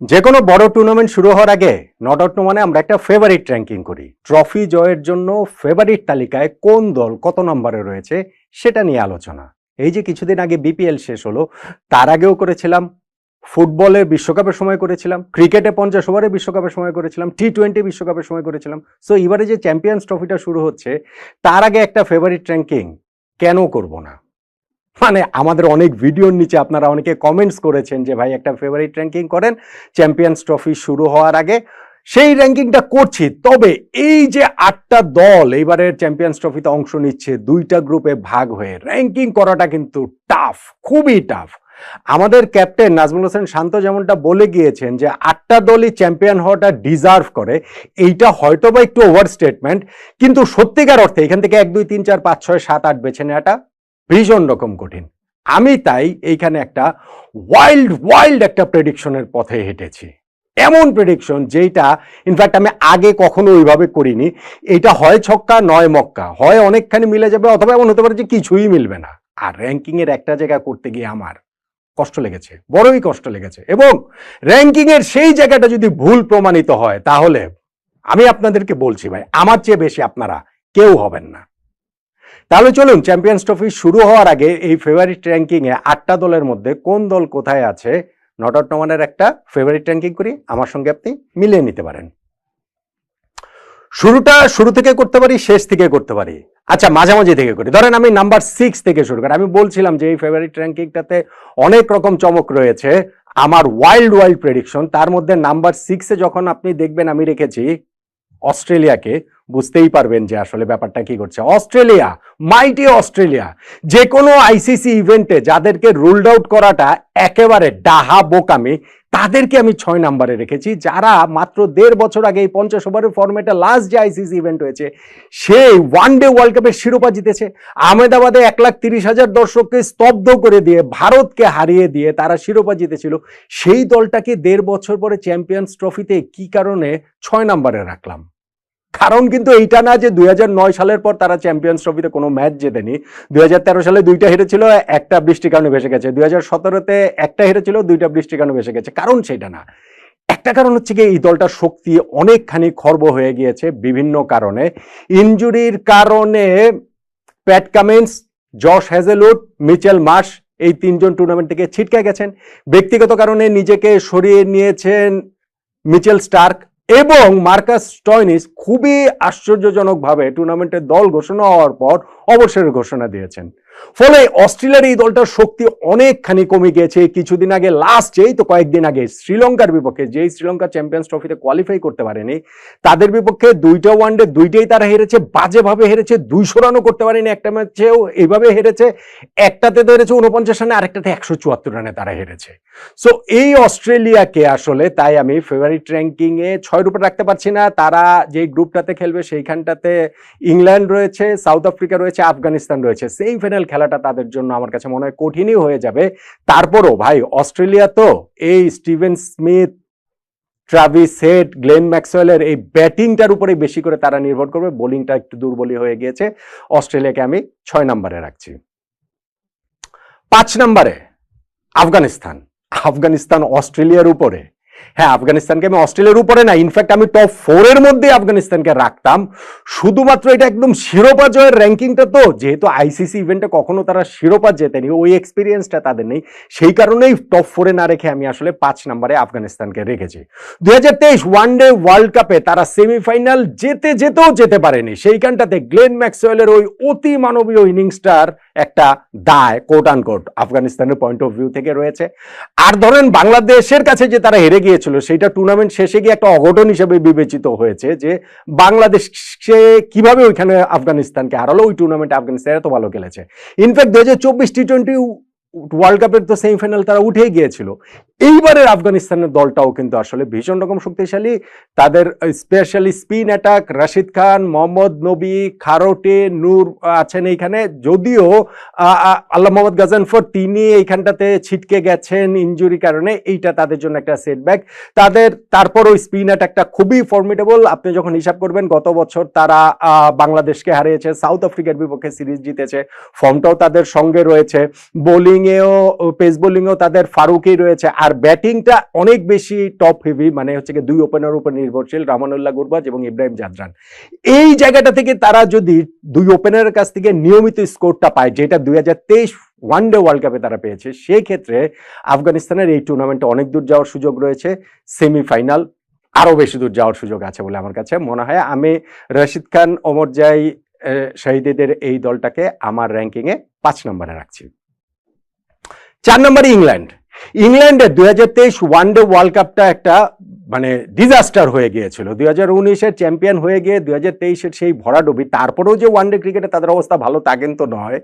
যে কোনো বড় টুর্নামেন্ট শুরু হওয়ার আগে নট আউট মানে আমরা একটা ফেভারিট র্যাঙ্কিং করি। ট্রফি জয়ের জন্য ফেভারিট তালিকায় কোন দল কত নম্বরে রয়েছে সেটা নিয়ে আলোচনা। এই যে কিছুদিন আগে বিপিএল শেষ হলো, তার আগেও করেছিলাম। ফুটবলে বিশ্বকাপের সময় করেছিলাম, ক্রিকেটে পঞ্চাশ ওভারে বিশ্বকাপের সময় করেছিলাম টি টোয়েন্টি বিশ্বকাপের সময় করেছিলাম। সো এবারে যে চ্যাম্পিয়ন্স ট্রফিটা শুরু হচ্ছে, তার আগে একটা ফেভারিট র্যাঙ্কিং কেন করব না? মানে আমাদের অনেক ভিডিওর নিচে আপনারা অনেকে কমেন্টস করেছেন যে, ভাই, একটা ফেভারিট র্যাঙ্কিং করেন চ্যাম্পিয়ন্স ট্রফি শুরু হওয়ার আগে সেই র্যাঙ্কিংটা করছি। তবে এই যে আটটা দল এইবারের চ্যাম্পিয়ন্স ট্রফিতে অংশ নিচ্ছে, দুইটা গ্রুপে ভাগ হয়ে র্যাঙ্কিং করাটা কিন্তু টাফ খুবই টাফ আমাদের ক্যাপ্টেন নাজমুল হোসেন শান্ত যেমনটা বলে গিয়েছেন যে, আটটা দলই চ্যাম্পিয়ন হওয়াটা ডিজার্ভ করে, এইটা হয়তো বা একটু ওভার স্টেটমেন্ট কিন্তু সত্যিকার অর্থে এখান থেকে এক, দুই, তিন, চার, পাঁচ, ছয়, সাত, আট বেছে নেওয়াটা ভীষণ রকম কঠিন। আমি তাই এইখানে একটা ওয়াইল্ড ওয়াইল্ড একটা প্রেডিকশনের পথে হেঁটেছি। এমন প্রেডিকশন যেটা ইনফ্যাক্ট আমি আগে কখনো ওইভাবে করিনি। এটা হয় ছক্কা, নয় মক্কা। হয় অনেকখানি মিলে যাবে, অথবা এমন হতে পারে যে কিছুই মিলবে না। আর র্যাঙ্কিং এর একটা জায়গা করতে গিয়ে আমার কষ্ট লেগেছে, বড়ই কষ্ট লেগেছে। এবং র্যাঙ্কিং এর সেই জায়গাটা যদি ভুল প্রমাণিত হয়, তাহলে আমি আপনাদেরকে বলছি ভাই, আমার চেয়ে বেশি আপনারা কেউ হবেন না। তাহলে চলুন চ্যাম্পিয়ন্স ট্রফি শুরু হওয়ার আগে এই ফেভারিট র্যাঙ্কিং এ আটটা দলের মধ্যে কোন দল কোথায় আছে? নট আউট নমানের একটা ফেভারিট র্যাঙ্কিং করি, আমার সঙ্গে আপনি মিলিয়ে নিতে পারেন। শুরুটা শুরু থেকে করতে পারি, শেষ থেকে করতে পারি? আচ্ছা মাঝামাঝি থেকে করি। ধরেন আমি নাম্বার সিক্স থেকে শুরু করি। আমি বলছিলাম যে এই ফেভারিট র্যাঙ্কিংটাতে অনেক রকম চমক রয়েছে। আমার ওয়াইল্ড ওয়াইল্ড প্রেডিকশন তার মধ্যে নাম্বার সিক্সে যখন আপনি দেখবেন আমি রেখেছি, অস্ট্রেলিয়াকে বুঝতেই পারবেন যে আসলে ব্যাপারটা কি করছে অস্ট্রেলিয়া মাইটি অস্ট্রেলিয়া যে কোনো আইসিসি ইভেন্টে যাদেরকে রুলড আউট করাটা একেবারে ডাহা বোকামি, তাদেরকে আমি ছয় নম্বরে রেখেছি। যারা মাত্র দেড় বছর আগে এই পঞ্চাশ ওভারের ফর্মেটে লাস্ট যে আইসিসি ইভেন্ট হয়েছে সেই ওয়ান ডে ওয়ার্ল্ড কাপের শিরোপা জিতেছে। আহমেদাবাদে এক লাখ তিরিশ হাজার দর্শককে স্তব্ধ করে দিয়ে ভারতকে হারিয়ে দিয়ে তারা শিরোপা জিতেছিল। সেই দলটাকে দেড় বছর পরে চ্যাম্পিয়ন্স ট্রফিতে কি কারণে ছয় নম্বরে রাখলাম? কারণ কিন্তু এইটা না যে দুই হাজার নয় সালের পর তারা চ্যাম্পিয়ন্স ট্রফিতে কোনো ম্যাচ জেতেনি। দু হাজার তেরো সালে দুইটা হেরেছিল, একটা বৃষ্টির কারণে ভেসে গেছে। দুই হাজার সতেরোতে একটা হেরেছিল, দুইটা বৃষ্টির কারণে ভেসে গেছে। কারণ সেটা না। একটা কারণ হচ্ছে কি, এই দলটার শক্তি অনেকখানি খর্ব হয়ে গিয়েছে বিভিন্ন কারণে। ইনজুরির কারণে Pat Cummins, Josh Hazlewood, Mitchell Marsh এই তিনজন টুর্নামেন্ট থেকে ছিটকে গেছেন। ব্যক্তিগত কারণে নিজেকে সরিয়ে নিয়েছেন মিচেল স্টার্ক। এবং মার্কাস স্টয়নিস খুবই আশ্চর্যজনকভাবে টুর্নামেন্টের দল ঘোষণা হওয়ার পর অবসরের ঘোষণা দিয়েছেন। ফলে অস্ট্রেলিয়ার এই দলটার শক্তি অনেকখানি কমে গিয়েছে। কিছুদিন আগে লাস্ট এই তো কয়েকদিন আগে, শ্রীলঙ্কার বিপক্ষে, যেই শ্রীলঙ্কা চ্যাম্পিয়ন্স ট্রফিতে কোয়ালিফাই করতে পারেনি, তাদের বিপক্ষে দুইটা ওয়ানডে দুইটাই তারা হেরেছে, বাজেভাবে হেরেছে, দুইশো রানও করতে পারেনি একটা ম্যাচেও এইভাবে হেরেছে, একটাতে তো হেরেছে উনপঞ্চাশ রানে, আরেকটাতে একশো চুয়াত্তর রানে তারা হেরেছে। সো এই অস্ট্রেলিয়াকে আসলে তাই আমি ফেভারিট র্যাঙ্কিংয়ে ছয় রূপে রাখতে পারছি না। তারা যে গ্রুপটাতে খেলবে, সেইখানটাতে ইংল্যান্ড রয়েছে সাউথ আফ্রিকা রয়েছে আফগানিস্তান রয়েছে সেই ফাইনাল খেলাটা তাদের জন্য আমার কাছে মনে হয় কঠিনই হয়ে যাবে। তারপরও ভাই, অস্ট্রেলিয়া তো এই Steven Smith Travis Head Glenn ম্যাক্সওয়েলের এই ব্যাটিংটার উপরে বেশি করে তারা নির্ভর করবে। বোলিংটা একটু দুর্বলই হয়ে গিয়েছে। অস্ট্রেলিয়াকে আমি ছয় নম্বরে রাখছি। পাঁচ নম্বরে আফগানিস্তান। আফগানিস্তান অস্ট্রেলিয়ার উপরে হ্যাঁ আফগানিস্তানকে আমি অস্ট্রেলিয়ার উপরে না ইনফ্যাক্ট আমি টপ ফোরের মধ্যে আফগানিস্তানকে রাখতাম। শুধুমাত্র এটা একদম শিরোপা জয়ের র্যাঙ্কিংটা তো, যেহেতু আইসিসি ইভেন্টে কখনো তারা শিরোপা জেতেনি, ওই এক্সপিরিয়েন্সটা তাদের নেই। সেই কারণেই টপ ফোরে না রেখে আমি আসলে পাঁচ নম্বরে আফগানিস্তানকে রেখেছি। দুই হাজার তেইশ ওয়ান ডে ওয়ার্ল্ড কাপে তারা সেমিফাইনাল যেতে যেতেও যেতে পারেনি। সেইখানটাতে গ্লেন ম্যাক্সওয়েলের ওই অতি মানবীয় ইনিংসটার একটা দায় কোট আন কোট আফগানিস্তানের পয়েন্ট অফ ভিউ থেকে রয়েছে। আর ধরেন বাংলাদেশের কাছে যে তারা হেরে গিয়েছিল, সেইটা টুর্নামেন্ট শেষে গিয়ে একটা অঘটন হিসেবে বিবেচিত হয়েছে যে বাংলাদেশে কীভাবে ওইখানে আফগানিস্তানকে হারালো, ওই টুর্নামেন্টে আফগানিস্তান এত ভালো খেলেছে। ইনফ্যাক্ট দু হাজার চব্বিশ টি টোয়েন্টি ওয়ার্ল্ড কাপের তো সেমিফাইনাল তারা উঠেই গিয়েছিল। এইবারের আফগানিস্তানের দলটাও কিন্তু আসলে ভীষণ রকম শক্তিশালী। তাদের specially spin attack Rashid Khan, Mohammad Nabi, Kharote, Noor আছেন এইখানে। যদিও আল্লাহ মোহাম্মদ গাজানফর তিনি এইখানটাতে ছিটকে গেছেন ইনজুরি কারণে। এইটা তাদের জন্য একটা সেটব্যাক তাদের, তারপরও স্পিন অ্যাটাকটা খুবই ফর্মিডেবল আপনি যখন হিসাব করবেন, গত বছর তারা বাংলাদেশকে হারিয়েছে, সাউথ আফ্রিকার বিপক্ষে সিরিজ জিতেছে। ফর্মটাও তাদের সঙ্গে রয়েছে। বোলিংয়েও, পেস বোলিংয়েও তাদের ফারুকই রয়েছে। আর ব্যাটিংটা অনেক বেশি টপ হেভি মানে হচ্ছে কি দুই ওপেনার উপর নির্ভরশীল রামানুল্লাহ গুরবাজ এবং ইব্রাহিম জাদরান। এই জায়গাটা থেকে তারা যদি দুই ওপেনারের কাছ থেকে নিয়মিত স্কোরটা পায়, যেটা দুই হাজার তেইশ ওয়ানডে ওয়ার্ল্ড কাপে তারা পেয়েছে, সেই ক্ষেত্রে আফগানিস্তানের এই টুর্নামেন্টে অনেক দূর যাওয়ার সুযোগ রয়েছে সেমিফাইনাল আরও বেশি দূর যাওয়ার সুযোগ আছে বলে আমার কাছে মনে হয়। আমি রশিদ খান, ওমর জাই শহীদদের এই দলটাকে আমার র্যাঙ্কিংয়ে পাঁচ নম্বরে রাখছি। চার নম্বরে ইংল্যান্ড। ইংল্যান্ডের দুই হাজার তেইশ ওয়ানডে ওয়ার্ল্ড কাপটা একটা মানে ডিজাস্টার হয়ে গিয়েছিল। দুই হাজার উনিশের চ্যাম্পিয়ন হয়ে গিয়ে দুই হাজার তেইশের সেই ভরাডুবি, তারপরেও যে ওয়ানডে ক্রিকেটে তাদের অবস্থা ভালো তা কিন্তু নয়।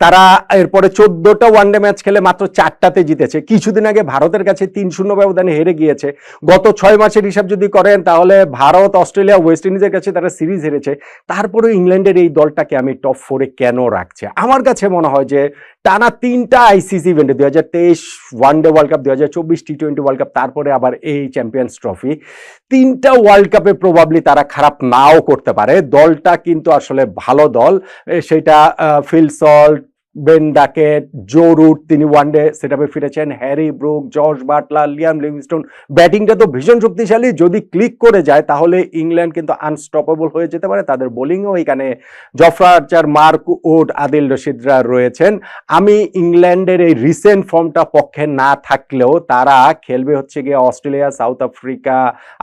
তারা এরপরে চোদ্দটা ওয়ানডে ম্যাচ খেলে মাত্র চারটাতে জিতেছে। কিছুদিন আগে ভারতের কাছে তিন শূন্য ব্যবধানে হেরে গিয়েছে। গত ছয় মাসের হিসাব যদি করেন, তাহলে ভারত, অস্ট্রেলিয়া, ওয়েস্ট ইন্ডিজের কাছে তারা সিরিজ হেরেছে। তারপরেও ইংল্যান্ডের এই দলটাকে আমি টপ ফোরে কেন রাখছে? আমার কাছে মনে হয় যে টানা তিনটা আইসিসি ইভেন্টে দুই হাজার তেইশ ওয়ানডে ওয়ার্ল্ড কাপ দুই হাজার চব্বিশ টি টোয়েন্টি ওয়ার্ল্ড কাপ তারপরে আবার এই চ্যাম্পিয়ন্স ট্রফি তিনটা ওয়ার্ল্ড কাপে প্রবাবলি তারা খারাপ নাও করতে পারে। দলটা কিন্তু আসলে ভালো দল। সেটা Phil Salt Ben Duckett Joe Root তিনি ওয়ানডে সেট আপে ফিরেছেন। Harry Brook George Buttler Liam Livingstone ব্যাটিংটা তো ভীষণ শক্তিশালী। যদি ক্লিক করে যায়, তাহলে ইংল্যান্ড কিন্তু আনস্টপেবল হয়ে যেতে পারে। তাদের বোলিংও এখানে Jofra Archer Mark Wood Adil রশিদরা রয়েছেন। আমি ইংল্যান্ডের এই রিসেন্ট ফর্মটা পক্ষে না থাকলেও তারা খেলবে হচ্ছে গিয়ে অস্ট্রেলিয়া সাউথ আফ্রিকা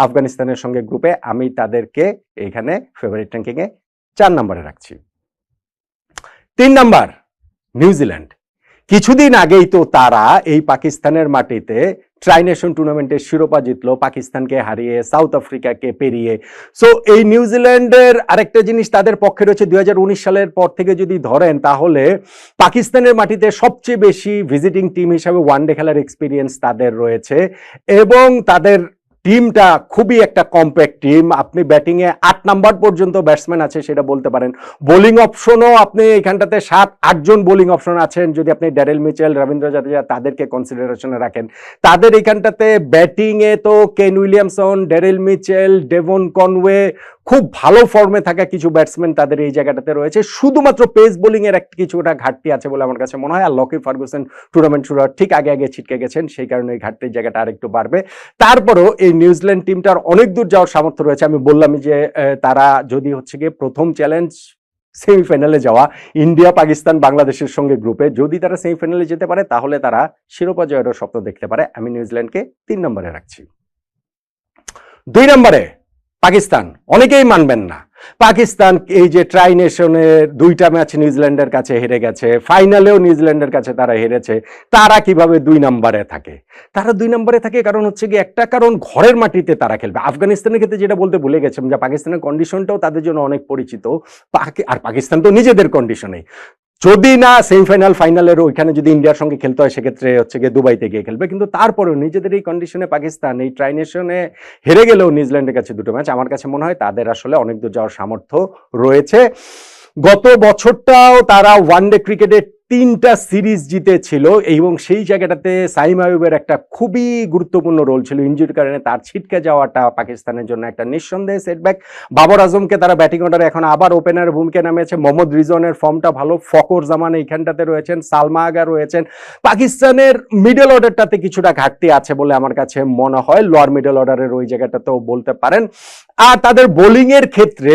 আফগানিস্তানের সঙ্গে গ্রুপে আমি তাদেরকে এখানে ফেভারিট র্যাঙ্কিংয়ে চার নম্বরে রাখছি। তিন নাম্বার নিউজিল্যান্ড কিছুদিন আগেই তো তারা এই পাকিস্তানের মাটিতে ট্রাইনেশন টুর্নামেন্টের শিরোপা জিতলো, পাকিস্তানকে হারিয়ে সাউথ আফ্রিকাকে পেরিয়ে। সো এই নিউজিল্যান্ডের আরেকটা জিনিস তাদের পক্ষে রয়েছে, দুই হাজার উনিশ সালের পর থেকে যদি ধরেন, তাহলে পাকিস্তানের মাটিতে সবচেয়ে বেশি ভিজিটিং টিম হিসাবে ওয়ানডে খেলার এক্সপিরিয়েন্স তাদের রয়েছে এবং তাদের টিমটা খুবই একটা কম্প্যাক্ট টিম। আপনি ব্যাটিংয়ে আট নাম্বার পর্যন্ত ব্যাটসম্যান আছে, সেটা বলতে পারেন। বোলিং অপশনও আপনি এখানটাতে সাত আটজন বোলিং অপশন আছেন। যদি আপনি ড্যারেল মিচেল রবীন্দ্র জাদেজা তাদেরকে কনসিডারেশনে রাখেন। তাদের এখানটাতে ব্যাটিংয়ে তো Kane Williamson Daryl Mitchell Devon Conway খুব ভালো ফর্মে থাকা কিছু ব্যাটসম্যান তাদের এই জায়গাটাতে রয়েছে। শুধুমাত্র পেস বোলিং এর একটা কিছুটা ঘাটতি আছে বলে আমার কাছে মনে হয়। আর লকি ফার্গুসন টুর্নামেন্ট শুরু ঠিক আগে আগে ছিটকে গেছেন, সেই কারণে এই ঘাটতির জায়গাটা আরেকটু বাড়বে। তারপরও এই নিউজিল্যান্ড টিমটার অনেক দূর যাওয়ার সামর্থ্য রয়েছে। আমি বললামই যে তারা যদি হচ্ছে গিয়ে প্রথম চ্যালেঞ্জ সেমিফাইনালে যাওয়া ইন্ডিয়া পাকিস্তান বাংলাদেশের সঙ্গে গ্রুপে যদি তারা সেমিফাইনালে যেতে পারে, তাহলে তারা শিরোপা জয়েরও স্বপ্ন দেখতে পারে। আমি নিউজিল্যান্ডকে তিন নম্বরে রাখছি। দুই নম্বরে পাকিস্তান, অনেকেই মানবেন না। পাকিস্তান এই যে ট্রাই নেশনের দুইটা ম্যাচ নিউজিল্যান্ডের কাছে হেরে গেছে, ফাইনালেও নিউজিল্যান্ডের কাছে তারা হেরেছে, তারা কীভাবে দুই নম্বরে থাকে? তারা দুই নম্বরে থাকে কারণ হচ্ছে কি একটা কারণ, ঘরের মাটিতে তারা খেলবে। আফগানিস্তানের ক্ষেত্রে যেটা বলতে ভুলে গেছিলাম যে পাকিস্তানের কন্ডিশনটাও তাদের জন্য অনেক পরিচিত। আর পাকিস্তান তো নিজেদের কন্ডিশনে যদি না সেমিফাইনাল ফাইনালের ওইখানে যদি ইন্ডিয়ার সঙ্গে খেলতে হয়, সেক্ষেত্রে হচ্ছে গিয়ে দুবাইতে গিয়ে খেলবে। কিন্তু তারপরেও নিজেদের এই কন্ডিশনে পাকিস্তান, এই ট্রাইনেশনে হেরে গেলেও নিউজিল্যান্ডের কাছে দুটো ম্যাচ আমার কাছে মনে হয় তাদের আসলে অনেক দূর যাওয়ার সামর্থ্য রয়েছে। গত বছরটাও তারা ওয়ানডে ক্রিকেটে তিনটা সিরিজ জিতেছিল এবং সেই জায়গাটাতে সাইম আয়ুবের একটা খুবই গুরুত্বপূর্ণ রোল ছিল। ইঞ্জুরির কারণে তার ছিটকে যাওয়াটা পাকিস্তানের জন্য একটা নিঃসন্দেহে সেটব্যাক বাবর আজমকে তারা ব্যাটিং অর্ডারে এখন আবার ওপেনার ভূমিকায় নামিয়েছে। মোহাম্মদ রিজনের ফর্মটা ভালো। ফকর জামান এইখানটাতে রয়েছেন, সালমা আগা রয়েছেন। পাকিস্তানের মিডল অর্ডারটাতে কিছুটা ঘাটতি আছে বলে আমার কাছে মনে হয়। লোয়ার মিডল অর্ডারের ওই জায়গাটাতেও বলতে পারেন। আর তাদের বোলিংয়ের ক্ষেত্রে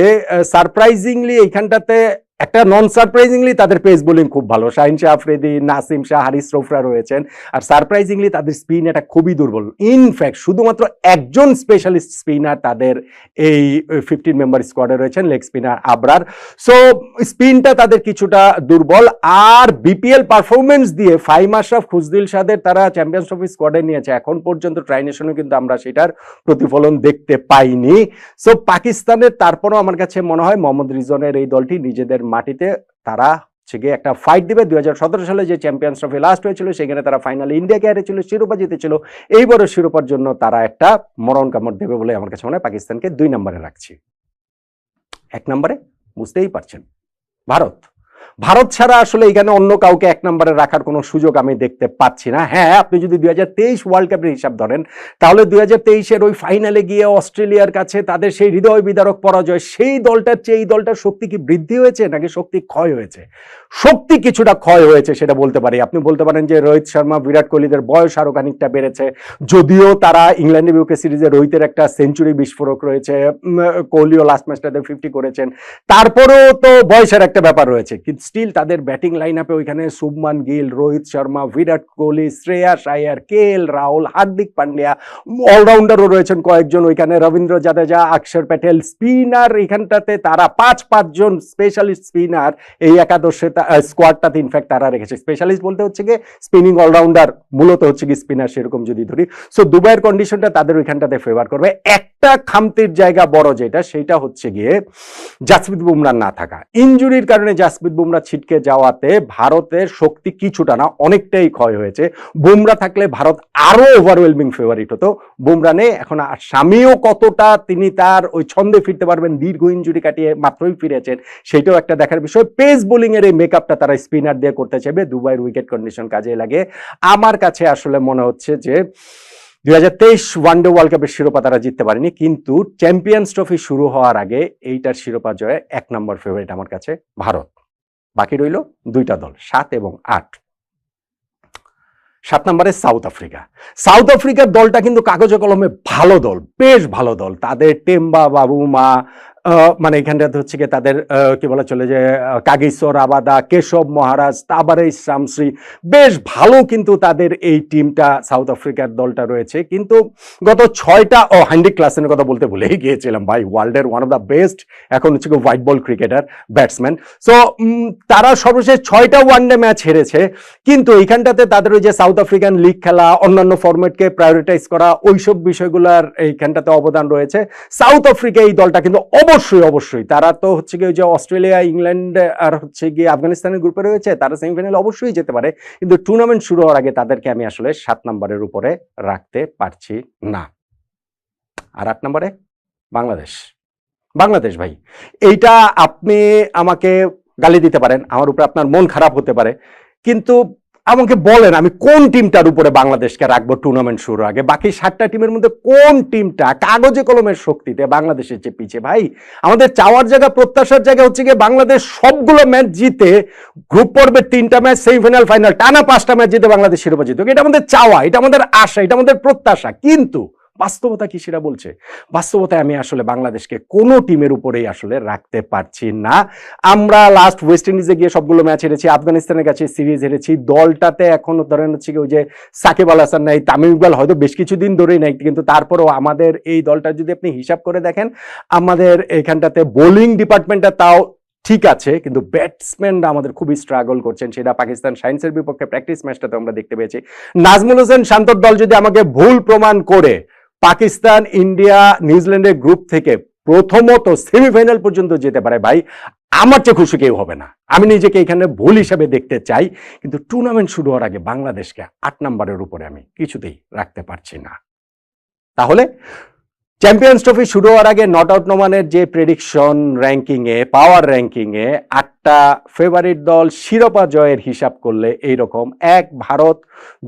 সারপ্রাইজিংলি এইখানটাতে একটা নন সারপ্রাইজিংলি তাদের পেস বোলিং খুব ভালো। শাহিন শাহ আফ্রিদি, নাসিম শাহ, হারিস রোফরা রয়েছেন। আর সারপ্রাইজিংলি তাদের স্পিন এটা খুবই দুর্বল। ইনফ্যাক্ট শুধুমাত্র একজন স্পেশালিস্ট স্পিনার তাদের এই ফিফটিন মেম্বার স্কোয়াডে রয়েছেন লেগ স্পিনার আবরার। সো স্পিনটা তাদের কিছুটা দুর্বল। আর বিপিএল পারফরমেন্স দিয়ে ফাইম আশরাফ খুজদিল সাদের তারা চ্যাম্পিয়ন্স ট্রফি স্কোয়াডে নিয়েছে। এখন পর্যন্ত ট্রাইনেশনে কিন্তু আমরা সেটার প্রতিফলন দেখতে পাইনি। সো পাকিস্তানের তারপরও আমার কাছে মনে হয় মোহাম্মদ রিজনের এই দলটি নিজেদের মাটিতে তারা হচ্ছে গিয়ে একটা ফাইট দিবে। দুই হাজার সতেরো সালে যে চ্যাম্পিয়ন্স ট্রফি লাস্ট হয়েছিল, সেখানে তারা ফাইনালে ইন্ডিয়াকে হারেছিল, শিরোপা জিতেছিল। এইবারও শিরোপার জন্য তারা একটা মরণ কামড় দেবে বলে আমার কাছে মনে হয় পাকিস্তানকে দুই নম্বরে রাখছি। এক নম্বরে বুঝতেই পারছেন, ভারত। ভারত ছাড়া আসলে এখানে অন্য কাউকে এক নম্বরে রাখার কোনো সুযোগ আমি দেখতে পাচ্ছি না। হ্যাঁ আপনি যদি দুই হাজার তেইশ ওয়ার্ল্ড কাপের হিসাব ধরেন, তাহলে দুই হাজার ওই ফাইনালে গিয়ে অস্ট্রেলিয়ার কাছে তাদের সেই হৃদয় বিদারক পরাজয়, সেই দলটার চেয়ে এই দলটার শক্তি কি বৃদ্ধি হয়েছে নাকি শক্তি ক্ষয় হয়েছে? শক্তি কিছুটা ক্ষয় হয়েছে সেটা বলতে পারি। আপনি বলতে পারেন যে রোহিত শর্মা, বিরাট কোহলিদের বয়স আরও খানিকটা বেড়েছে। যদিও তারা ইংল্যান্ডের বিপক্ষে সিরিজে রোহিতের একটা সেঞ্চুরি বিস্ফোরক রয়েছে। কোহলিও লাস্ট ম্যাচটাতে ফিফটি করেছেন। তারপরেও তো বয়সের একটা ব্যাপার রয়েছে। কিন্তু স্টিল তাদের ব্যাটিং লাইন আপে ওইখানে শুভমান গিল, রোহিত শর্মা, বিরাট কোহলি শ্রেয়াস আয়ার কে এল রাহুল, হার্দিক পান্ডিয়া অলরাউন্ডারও রয়েছেন কয়েকজন। ওইখানে রবীন্দ্র জাদেজা অক্ষর প্যাটেল, স্পিনার, এখানটাতে তারা পাঁচ পাঁচজন স্পেশালিস্ট স্পিনার এই একাদশে স্কোয়াডটাতে ইনফ্যাক্ট তারা রেখেছে। স্পেশালিস্ট বলতে হচ্ছে গিয়ে স্পিনিং অলরাউন্ডার মূলত হচ্ছে কি স্পিনার সেরকম যদি ধরি। সো দুবাইয়ের কন্ডিশনটা তাদের ওইখানটাতে ফেভার করবে। একটা খামতির জায়গা বড় যেটা, সেটা হচ্ছে গিয়ে জাসপ্রীত বুমরা না থাকা। ইঞ্জুরির কারণে জাসপ্রীত বুমরা ছিটকে যাওয়াতে ভারতের শক্তি কিছুটা না, অনেকটাই ক্ষয় হয়েছে। বুমরা থাকলে ভারত আরও ওভারওয়েলমিং ফেভারিট হতো। বুমরা নেই, এখন আর স্বামীও কতটা তিনি তার ওই ছন্দে ফিরতে পারবেন, দীর্ঘ ইঞ্জুরি কাটিয়ে মাত্রই ফিরেছেন, সেটাও একটা দেখার বিষয়। পেস বোলিং এর এই মেকআপটা তারা স্পিনার দিয়ে করতে চাইবে, দুবাইয়ের উইকেট কন্ডিশন কাজে লাগে। আমার কাছে আসলে মনে হচ্ছে যে, দুই হাজার তেইশ ওয়ানডে ওয়ার্ল্ড কাপের শিরোপা তারা জিততে পারেনি, কিন্তু চ্যাম্পিয়ন্স ট্রফি শুরু হওয়ার আগে এইটার শিরোপা জয়ে এক নম্বর ফেভারিট আমার কাছে ভারত। বাকি রইল দুইটা দল, সাত এবং আট। সাত নম্বরে সাউথ আফ্রিকা সাউথ আফ্রিকার দলটা কিন্তু কাগজে কলমে ভালো দল, বেশ ভালো দল। তাদের টেম্বা বাবুমা মানে এখানটাতে হচ্ছে কি তাদের কি বলা চলে যে কাগিসর আবাদা, কেশব মহারাজ, তাবারে শামশ্রী বেশ ভালো কিন্তু তাদের এই টিমটা, সাউথ আফ্রিকার দলটা রয়েছে। কিন্তু গত ছয়টা, ও হ্যান্ডি ক্লাসের কথা বলতে ভুলেই গিয়েছিলাম ভাই। ওয়ার্ল্ডের ওয়ান অফ দ্য বেস্ট এখন হচ্ছে white ball cricketer batsman so তারা সর্বশেষ ছয়টা ওয়ানডে ম্যাচ হেরেছে। কিন্তু এইখানটাতে তাদের ওই যে সাউথ আফ্রিকান লিগ খেলা, অন্যান্য ফরম্যাটকে প্রায়োরিটাইজ করা, ওইসব বিষয়গুলোর এইখানটাতে অবদান রয়েছে। সাউথ আফ্রিকা এই দলটা কিন্তু অবশ্যই অবশ্যই। তারা তো হচ্ছে গিয়ে যে অস্ট্রেলিয়া, ইংল্যান্ড, আর হচ্ছে গিয়ে আফগানিস্তানের গ্রুপে রয়েছে, তারা সেমিফাইনালে অবশ্যই যেতে পারে। কিন্তু টুর্নামেন্ট শুরু হওয়ার আগে তাদেরকে আমি আসলে সাত নম্বরের উপরে রাখতে পারছি না। আর আট নম্বরে? বাংলাদেশ। বাংলাদেশ ভাই, এইটা আপনি আমাকে গালি দিতে পারেন। আমার উপরে আপনার মন খারাপ হতে পারে। কিন্তু আমাকে বলেন, আমি কোন টিমটার উপরে বাংলাদেশকে রাখব টুর্নামেন্ট শুরুর আগে? বাকি সাতটা টিমের মধ্যে কোন টিমটা কাগজে কলমের শক্তিতে বাংলাদেশের চেয়ে পিছিয়ে? ভাই, আমাদের চাওয়ার জায়গা, প্রত্যাশার জায়গা হচ্ছে গিয়ে বাংলাদেশ সবগুলো ম্যাচ জিতে গ্রুপ পর্বের তিনটা ম্যাচ সেমিফাইনাল ফাইনাল টানা পাঁচটা ম্যাচ জিতে বাংলাদেশ শিরোপা জিতুক। এটা আমাদের চাওয়া, এটা আমাদের আশা, এটা আমাদের প্রত্যাশা। কিন্তু বাস্তবতা কি সেটা বলছে? বাস্তবতায় আমি আসলে বাংলাদেশকে কোনো টিমের উপরেই আসলে রাখতে পারছি না। আমরা লাস্ট ওয়েস্ট ইন্ডিজে গিয়ে সবগুলো ম্যাচ হেরেছি, আফগানিস্তানের কাছে সিরিজ হেরেছি। দলটাতে এখনও ধরেন হচ্ছে কি ওই যে সাকিব আল হাসান নাই, তামিম ইকবাল হয়তো বেশ কিছুদিন ধরেই নাই, কিন্তু তারপরেও আমাদের এই দলটা যদি আপনি হিসাব করে দেখেন, আমাদের এখানটাতে বোলিং ডিপার্টমেন্টটা তাও ঠিক আছে, কিন্তু ব্যাটসম্যানরা আমাদের খুবই স্ট্রাগল করছেন। সেটা পাকিস্তান সায়েন্সের বিপক্ষে প্র্যাকটিস ম্যাচটাতে আমরা দেখতে পেয়েছি। নাজমুল হোসেন শান্তর দল যদি আমাকে ভুল প্রমাণ করে পাকিস্তান, ইন্ডিয়া, নিউজিল্যান্ডের গ্রুপ থেকে প্রথমত সেমিফাইনাল পর্যন্ত যেতে পারে ভাই। আমার চেয়ে খুশি কেউ হবে না। আমি নিজেকে এখানে ভুল হিসাবে দেখতে চাই, কিন্তু টুর্নামেন্ট শুরু হওয়ার আগে বাংলাদেশকে আট নম্বরের উপরে আমি কিছুতেই রাখতে পারছি না। তাহলে চ্যাম্পিয়ন্স ট্রফি শুরু হওয়ার আগে নট আউট নোমানের যে প্রেডিকশন র্যাঙ্কিংয়ে পাওয়ার র্যাঙ্কিংয়ে আটটা ফেভারিট দল শিরোপা জয়ের হিসাব করলে এই রকম এক ভারত,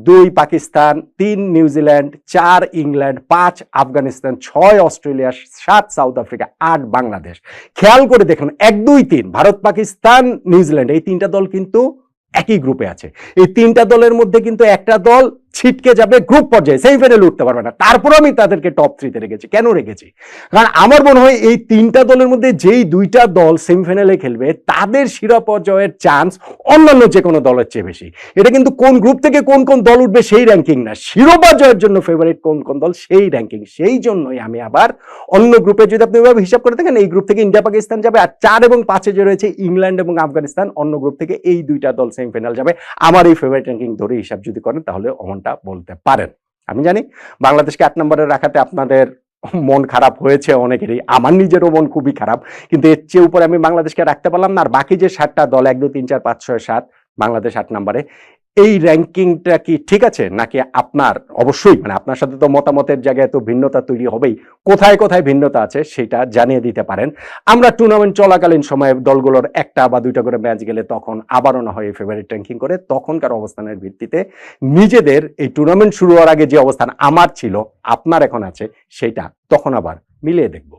দুই পাকিস্তান, তিন নিউজিল্যান্ড চার ইংল্যান্ড, পাঁচ আফগানিস্তান, ছয় অস্ট্রেলিয়া, সাত সাউথ আফ্রিকা, আট বাংলাদেশ। খেয়াল করে দেখুন, এক, দুই, তিন, ভারত, পাকিস্তান নিউজিল্যান্ড এই তিনটা দল কিন্তু একই গ্রুপে আছে। এই তিনটা দলের মধ্যে কিন্তু একটা দল ছিটকে যাবে গ্রুপ পর্যায়ে সেমিফাইনালে উঠতে পারবে না। তারপর আমি তাদেরকে টপ থ্রিতে রেখেছি। কেন রেখেছি? কারণ আমার মনে হয় এই তিনটা দলের মধ্যে যেই দুইটা দল সেমিফাইনালে খেলবে, তাদের শিরোপা পর্যায়ের চান্স অন্যান্য যে কোনো দলের চেয়ে বেশি। এটা কিন্তু কোন গ্রুপ থেকে কোন কোন দল উঠবে সেই র্যাঙ্কিং না। শিরোপা জয়ের জন্য ফেভারিট কোন কোন দল সেই র্যাঙ্কিং সেই জন্যই আমি আবার অন্য গ্রুপে যদি আপনি ওইভাবে হিসাব করে থাকেন এই গ্রুপ থেকে ইন্ডিয়া পাকিস্তান যাবে আর চার এবং পাঁচে যে রয়েছে ইংল্যান্ড এবং আফগানিস্তান অন্য গ্রুপ থেকে এই দুইটা দল সেমিফাইনাল যাবে। আমার এই ফেভারিট র্যাঙ্কিং ধরে হিসাব যদি করেন, তাহলে অমনটা বলতে পারেন। আমি জানি বাংলাদেশকে আট নম্বরে রাখাতে আপনাদের মন খারাপ হয়েছে অনেকেরই, আমার নিজেরও মন খুবই খারাপ, কিন্তু এর চেয়ে উপরে আমি বাংলাদেশকে রাখতে পারলাম না, আর বাকি যে সাতটা দল, এক দু তিন, চার, পাঁচ, ছয়, সাত, বাংলাদেশ আট নম্বরে এই র্যাঙ্কিংটা কি ঠিক আছে? নাকি আপনার, অবশ্যই মানে আপনার সাথে তো মতামতের জায়গায় তো ভিন্নতা তৈরি হবেই। কোথায় কোথায় ভিন্নতা আছে সেটা জানিয়ে দিতে পারেন। আমরা টুর্নামেন্ট চলাকালীন সময়ে দলগুলোর একটা বা দুইটা করে ম্যাচ গেলে তখন আবারও না হয় ফেভারিট র্যাঙ্কিং করে। তখনকার অবস্থানের ভিত্তিতে নিজেদের এই টুর্নামেন্ট শুরু হওয়ার আগে যে অবস্থান আমার ছিল, আপনার এখন আছে, সেটা তখন আবার মিলিয়ে দেখব।